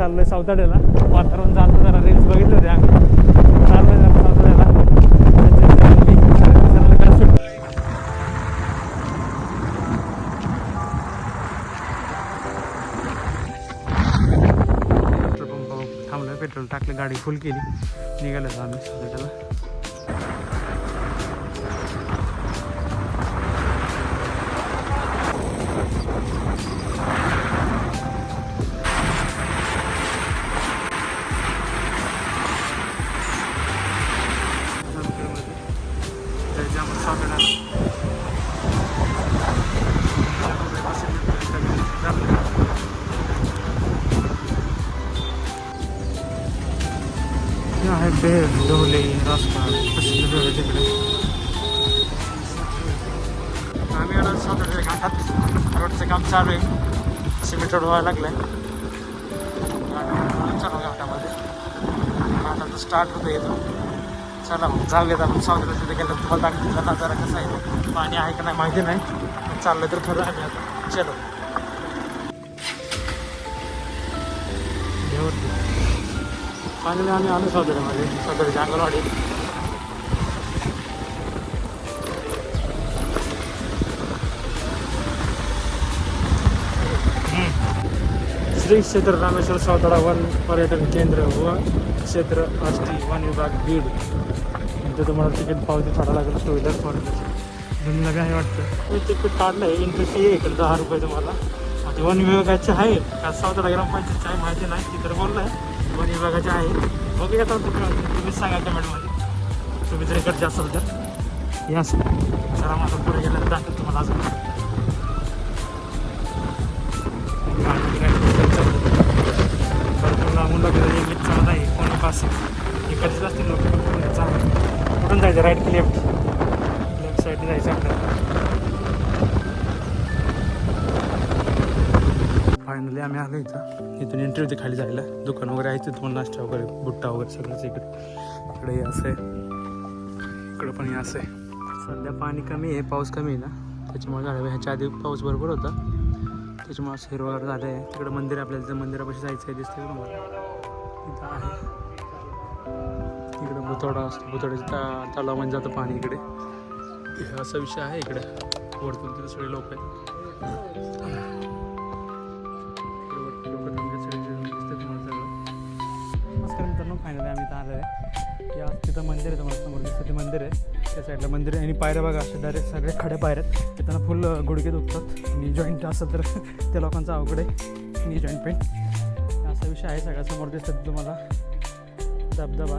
आम्ही आहे सावताड्याला. वातावरण चालतं जरा रील्स बघितले होते आम्ही. आहे जरा सावताड्याला. पेट्रोल पंप थांबलं पेट्रोल टाकलं गाडी फुल केली. निघालं आम्ही सावताड्याला. आहे बेड ढोले रस्ता प्रसिद्ध तिकडे. आम्ही आलो सातारा घाटात रोडचं काम चालू आहे. सिमेंट रोड व्हायला लागलं आहे चालू आहे घाटामध्ये घाटात स्टार्ट होतं येतो चला मग जाऊयात आपण सावतारा तिथे गेलं तुम्हाला दाखवला नजारा कसा आहे. पाणी आहे का नाही माहिती नाही. चाललं तर खरं आहे आता चलो. फायनली आम्ही आलो साताऱ्यामध्ये साताऱ्याच्या अंगणवाडी श्री क्षेत्र रामेश्वर सातारा वन पर्यटन केंद्र व क्षेत्र आष्टी वन विभाग बीड. म्हणजे तुम्हाला तिकीट पावती फाडा लागेल टू व्हीलर फोर व्हीलर आहे वाटतं. मी तिकीट काढलं आहे एंट्री फी आहे इकडे दहा रुपये तुम्हाला. आता वन विभागाचे आहे का सातारा ग्रामपंचायतची आहे माहिती नाही ती तर बोललं आहे वन विभागाचे आहे. बघूया आता तुम्ही सांगा कमेंटमध्ये तुम्ही जर इकडचे असाल तर. या जरा माझा पुढे गेल्यानंतर दाखवतो तुम्हाला अजून. लांबून लागलेलं इंग्लिश चालत आहे. कोणी पास इकडचेच असतील लोक. चालत. कुठून जायचं? राईट की लेफ्ट इथून एंट्री होती खाली जायला दुकान वगैरे आहे तिथून नाश्ता वगैरे बुट्टा वगैरे सगळंच इकडे. इकडे हे असं आहे. इकडं पण हे असं आहे. सध्या पाणी कमी आहे पाऊस कमी आहे ना. त्याच्यामुळे झालं ह्याच्या आधी पाऊस भरपूर होता. त्याच्यामुळे असं हिरवगार झालं आहे. तिकडं मंदिर आपल्याला त्या मंदिरापाशी जायचं आहे दिसतंय मला तुम्हाला. इथं आहे. इकडं भुतोडा असतो बुतोड्याच्या ता तलावामध्ये जातं पाणी इकडे. असा विषय आहे इकडे. वरतून तिथे सगळे लोक आहेत. सांगितलं आम्ही इथं आलो आहे. या तिथं मंदिर आहे तुम्हाला समोर दिसतं ते मंदिर आहे. त्या साईडला मंदिर आहे. आणि पायऱ्या बघा असे डायरेक्ट सगळे खडे पायऱ्या आहेत. त्यांना फुल गुडघे दुखतात आणि जॉईंट असेल तर त्या लोकांचा अवघड आहे. नी जॉईंट पेंट असा विषय आहे सगळ्या समोर दिसतात तुम्हाला. धबधबा.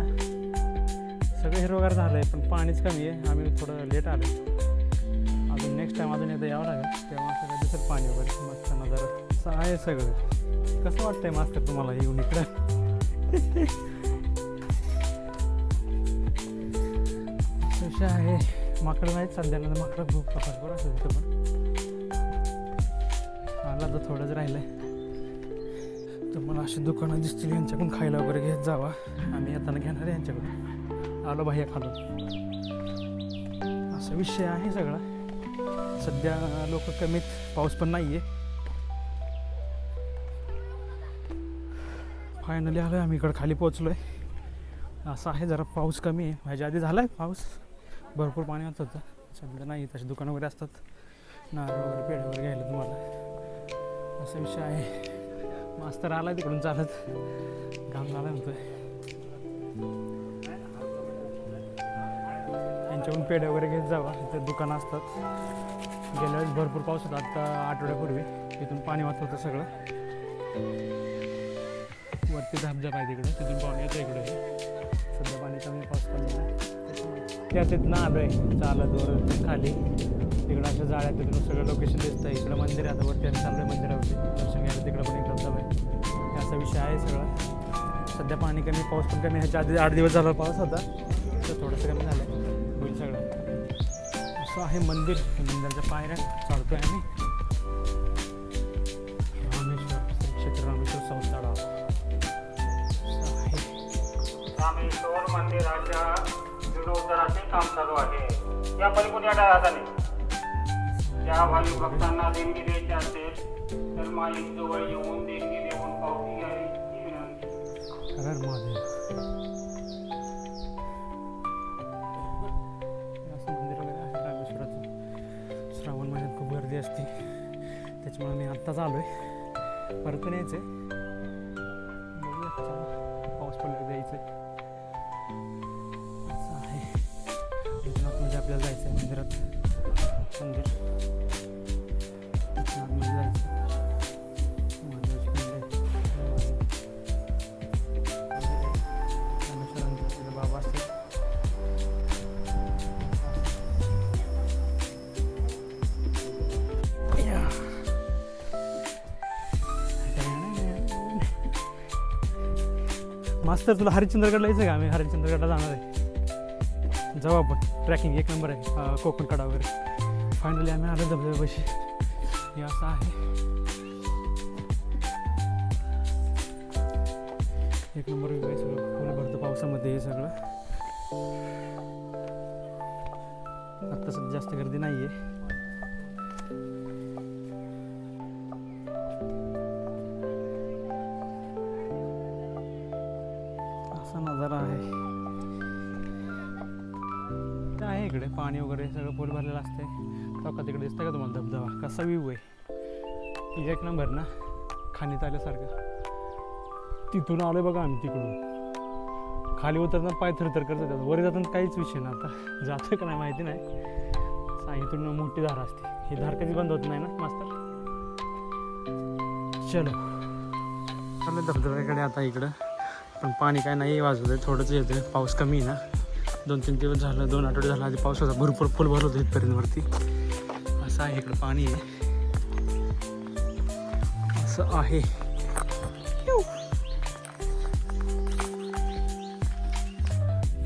सगळं हिरवगार झालं आहे पण पाणीच कमी आहे. आम्ही थोडं लेट आलो अजून नेक्स्ट टाईम अजून एकदा यावं लागेल. तेव्हा सगळं दिसत पाणी वगैरे. मस्त नजर. असं आहे सगळं. कसं वाटतंय मास्तर तुम्हाला येऊन इकडं? विषय आहे. माकडं नाहीत सध्याला तर माकडं खूप भरपूर असेल तिथं पण. आला तर थोडंच राहिलं आहे तुम्हाला अशी दुकानं दिसतील यांच्याकडून खायला वगैरे घेत जावा. आम्ही येताना घेणार आहे यांच्याकडून. आलो बाह्य खालो असा विषय आहे सगळा. सध्या लोक कमीत पाऊस पण नाही आहे फायनली आलो आहे आम्ही इकडं खाली पोचलो आहे असं आहे जरा पाऊस कमी आहे. ह्याच्या आधी झाला आहे पाऊस. भरपूर पाणी होत होतं. सध्या नाही तशी दुकानं वगैरे असतात. नारळ वगैरे पेढे वगैरे घ्यायला तुम्हाला. असा विषय आहे. मास्तर आला तिकडून चालत. घाम झाला म्हणतोय. यांच्याकडून पेढे वगैरे घेत जावा. इथे दुकानं असतात. गेल्या वेळेस भरपूर पाऊस होता. आत्ता आठवड्यापूर्वी तिथून पाणी वाहत होतं सगळं. वरती धबधबा आहे तिकडे. तिथून पाणी येतं इकडे. सध्या पाणी कमी पाऊस कमी आहे. त्या तिथनं आलो आहे चालत वर खाली. तिकडं अशा जाळ्या तिथून सगळं लोकेशन दिसतं इकडं मंदिर आहे आता वरती आम्ही मंदिर आहे. मंदिरावरती दर्शन घ्यायला तिकडं पण एक धबधबा आहे. असा विषय आहे सगळा. सध्या पाणी कमी पाऊस पण कमी. ह्याच्या आधी आठ दिवस झाला पाऊस होता. तर थोडंसं कमी झालं होईल सगळं. असं आहे मंदिर. मंदिराच्या पायऱ्या चढतोय आम्ही. रामेश्वर क्षेत्र रामेश्वर संस्थाडा आहे. रामेश्वर मंदिराच्या जीर्णोद्धाराचे काम चालू आहे. या परिपूर्ण या राहताने ज्या भावी भक्तांना देणगी द्यायची असेल तर माईक जवळ येऊन देणगी देऊन पावती घ्यावी विनंती. असं रामेश्वराचं श्रावण महिन्यात खूप गर्दी असते. त्याच्यामुळे मी आत्ताच आलो आहे. परत पण यायचं आहे आपल्याला जायचं आहे मंदिरात. मंदिर. आतमध्ये जायचं. मास्तर तुला हरिश्चंद्रगडला यायचं का? आम्ही हरिश्चंद्रगडला जाणार आहे. जाऊ आपण. ट्रॅकिंग एक नंबर आहे कोकण कडावर वगैरे. फायनली आम्ही आलो धबधब्यापाशी. हे असं आहे. एक नंबर व्यू आहे सगळं. फुल भरतं पावसामध्ये हे सगळं. आत्ता सध्या जास्त गर्दी नाही आहे वगैरे सगळं पोल भरलेलं असते तो का तिकडे दिसतं का तुम्हाला? धबधबा. कसा व्यू आहे? एक नंबर ना? खाणीत आल्यासारखं. तिथून आलोय बघा आम्ही तिकडून. खाली उतरताना पाय थरथर करतात होतात वर जाताना काहीच विषय ना आता जातं का नाही माहिती नाही. सा- इथून मोठी धार असते. ही धार कधी बंद होत नाही ना मास्तर? चलो. आलं धबधब्याकडे आता इकडं. पण पाणी काय नाही वाजवत आहे थोडंच येतं पाऊस कमी आहे ना. दोन तीन दिवस झालं दोन आठवडे झाला आधी पावसाचा भरपूर फुल भरलं होतं इथपर्यंतवरती. असं आहे इकडं पाणी. आहे असं आहे.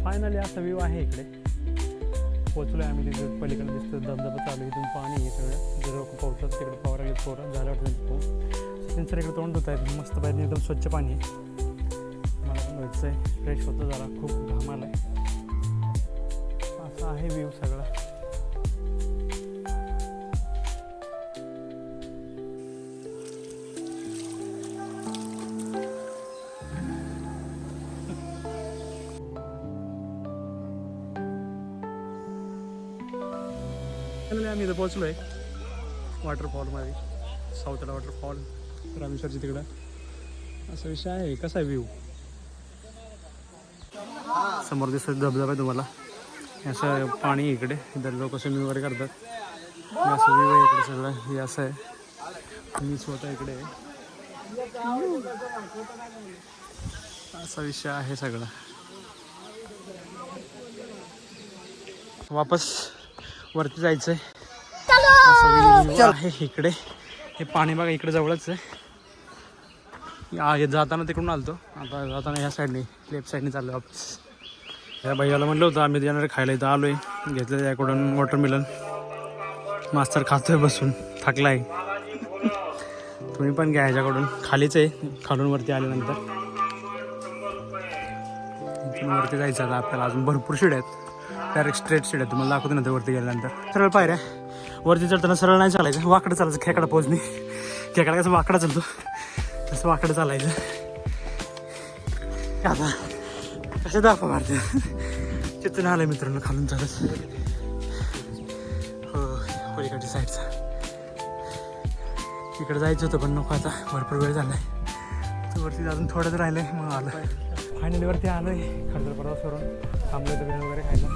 फायनली असा व्ह्यू आहे इकडे. पोचलोय आम्ही तिथे पलीकडे दिसतो धबधबा चालू इथून पाणी आहे सगळं जर पोहोचत तिकडे पावर घेत पोरं झालं वाटतं त्यांचं पोहून त्यांचं इकडे तोंड होत आहे मस्त पाहिजे एकदम स्वच्छ पाणी आहे. मला पण व्हायचं आहे फ्रेश होतं जरा खूप घाम आला आहे आहे व्ह्यू सगळा. आम्ही इथं पोहोचलो आहे वॉटरफॉलमध्ये साऊथला वॉटरफॉल रामेश्वरच्या तिकडं. असा विषय आहे. कसा आहे व्ह्यू समोर दिसत धबधबा आहे तुम्हाला. असं पाणी आहे इकडे इतर लोक स्विमिंग वगैरे करतात. असं आहे इकडे सगळं हे असं आहे. मी स्वतः इकडे आहे. असा विषय आहे सगळा. वापस वरती जायचंय. असं व्ह्यू आहे. इकडे. हे पाणी बघा इकडे जवळच आहे. जाताना तिकडून आलतो. आता जाताना ह्या साईडने लेफ्ट साईडने चाललो वापस. या भैयाला म्हणलं होतं आम्ही येणार खायला इथं आलोय. घेतलं त्याकडून वॉटरमेलन मास्तर खातोय बसून थकलाय. तुम्ही पण घ्या ह्याच्याकडून. खालीच आहे खालून वरती आल्यानंतर. वरती जायचं आता आपल्याला. अजून भरपूर शिड आहेत. डायरेक्ट स्ट्रेट शिड आहेत. तुम्हाला दाखवतो नंतर वरती गेल्यानंतर. सरळ पायऱ्या. वरती चढताना सरळ नाही चालायचं. वाकडं चालायचं खेकडा पोचणे खेकडा कसं वाकडा चालतो. तसं वाकडं चालायचं. आता कसं दाखवा मारते? तिथून आलं मित्रांनो खालून चालत. हो पलीकडच्या साईडचा. इकडे जायचं होतं पण नको आता. भरपूर वेळ झालाय. तर वरती अजून थोडंच राहिलंय मग आलं. फायनली वरती आलोय. खडतर प्रवास करून थांबलोय तर वगैरे खायला.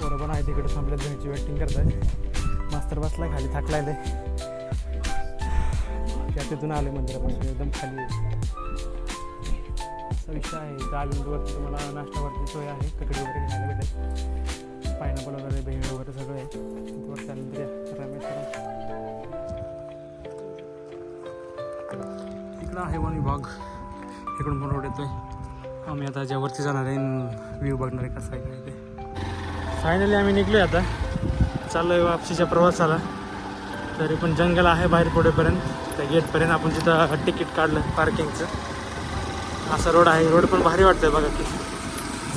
बरोबर पण आहे तिकडे थांबलं घ्यायची वेटिंग करताय. मास्तर बसलाय खाली थकलाय त्या तिथून आले मंदिरापासून एकदम खाली. आहे. असा विषय आहे. दालवरती तुम्हाला नाश्त्यावरती सोय आहे. ककडी वगैरे घ्यायला भेटेल. पायनॅपल वगैरे भेळ वगैरे सगळं आहे. तिथं त्यानंतर या इकडं आहे वन विभाग इकडून पण रोड आहे आम्ही आता ज्यावरती जाणार आहे व्ह्यू बघणार आहे कसं आहे ते. फायनली आम्ही निघलोय आता. चाललोय वापसीच्या प्रवासाला. तरी पण जंगल आहे बाहेर पुढेपर्यंत. त्या गेटपर्यंत आपण तिथं तिकीट काढलं पार्किंगचं असा रोड आहे. रोड पण भारी वाटतंय बघा की.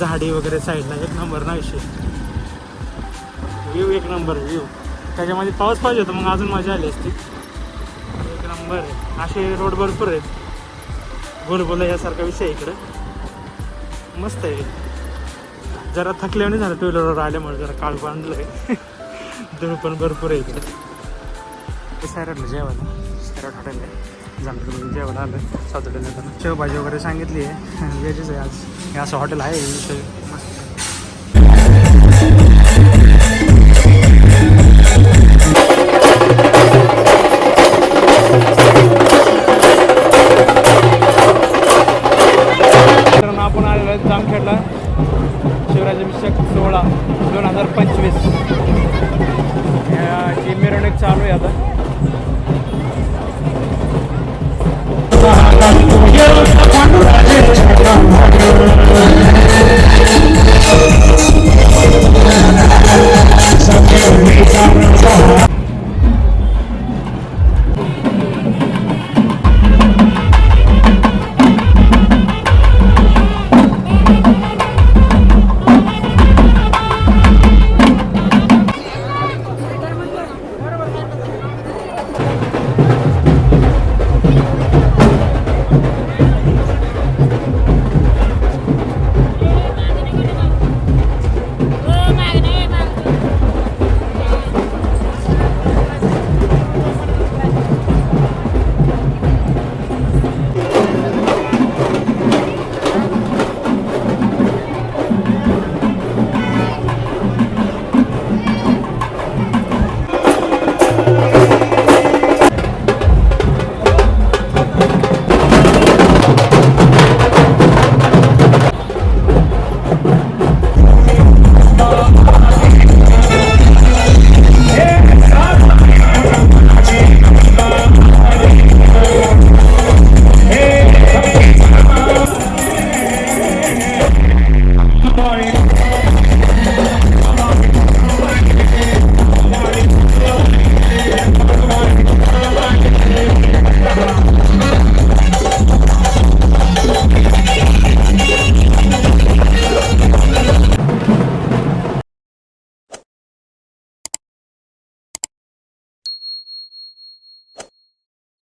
झाडी वगैरे साईडला एक नंबर ना विषय व्ह्यू एक नंबर व्ह्यू त्याच्यामध्ये पाऊस पाहिजे होता मग अजून मजा आली असती. एक नंबर आहे. असे रोड भरपूर आहेत. बोल यासारखा विषय आहे इकडं. मस्त आहे. जरा थकल्याने झालं टू व्हीलरवर आल्यामुळे जरा काळ बांधलं आहे धूळ पण भरपूर आहे इकडे. ते सॅरडला जेवायला. सॅरड हॉटेल आहे. जामखेडमध्ये म्हणजे जेवायला आलं सातवड्याला इंडियन शेवभाजी वगैरे सांगितली आहे. व्हेजच आहे आज. हे असं हॉटेल आहे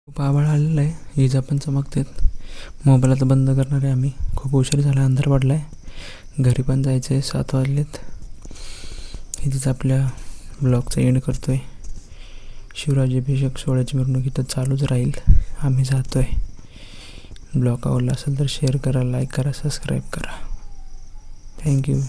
खूप आभाळ आलेलं आहे. इजा पण चमकतात. मोबाईल आता बंद करणार आहे आम्ही. खूप उशीर झाला अंधार पडला आहे घरी पण जायचं आहे सात वाजलेत. इथेच आपल्या ब्लॉगचा एंड करतो आहे शिवराजाभिषेक सोहळ्याची मिरवणूक इथं चालूच राहील. आम्ही जातो आहे ब्लॉग आवडला असेल तर शेअर करा लाईक करा सबस्क्राईब करा. थँक्यू